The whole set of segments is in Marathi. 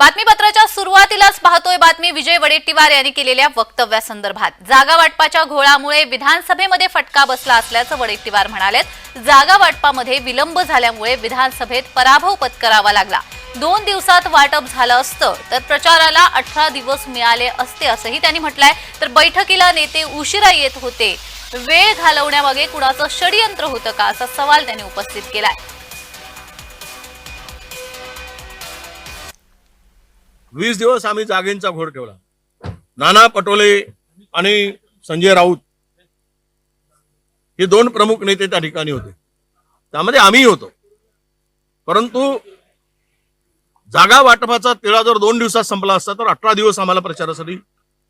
बातमीपत्राच्या सुरुवातीलाच पाहतोय बातमी विजय वडेट्टीवार यांनी केलेल्या वक्तव्यासंदर्भात. जागा वाटपाच्या घोळामुळे विधानसभेमध्ये फटका बसला असल्याचं वडेट्टीवार म्हणाले जागा वाटपामध्ये विलंब झाल्यामुळे विधानसभेत पराभव पत्करावा लागला. दोन दिवसात वाटप झालं असतं तर प्रचाराला अठरा दिवस मिळाले असते असंही त्यांनी म्हटलंय. तर बैठकीला नेते उशिरा येत होते. वेळ घालवण्यामागे कुणाचं षडयंत्र होतं का असा सवाल त्यांनी उपस्थित केलाय. वीस दिवस आम्ही जागेंचा घोड ठेवला. नाना पटोले आणि संजय राऊत हे दोन प्रमुख नेते त्या ठिकाणी होते. त्यामध्ये आम्ही होतो. परंतु जागा वाटपाचा तिळा जर दोन दिवसात संपला असता तर अठरा दिवस आम्हाला प्रचारासाठी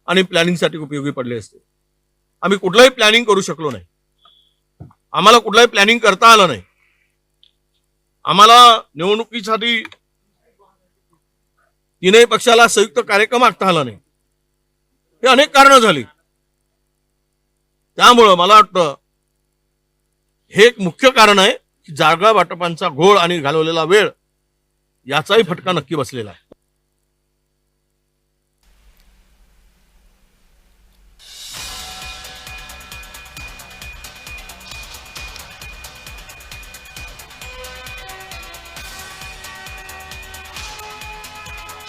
आणि प्लॅनिंगसाठी उपयोगी पडले असते. आम्ही कुठलंही प्लॅनिंग करू शकलो नाही. आम्हाला कुठलंही प्लॅनिंग करता आलं नाही. आम्हाला निवडणुकीसाठी तीनही पक्षाला संयुक्त कार्यक्रम आखता आला नाही. हे अनेक कारणं झाली. त्यामुळं मला वाटतं हे एक मुख्य कारण आहे की जागा वाटपांचा घोळ आणि घालवलेला वेळ याचाही फटका नक्की बसलेला आहे.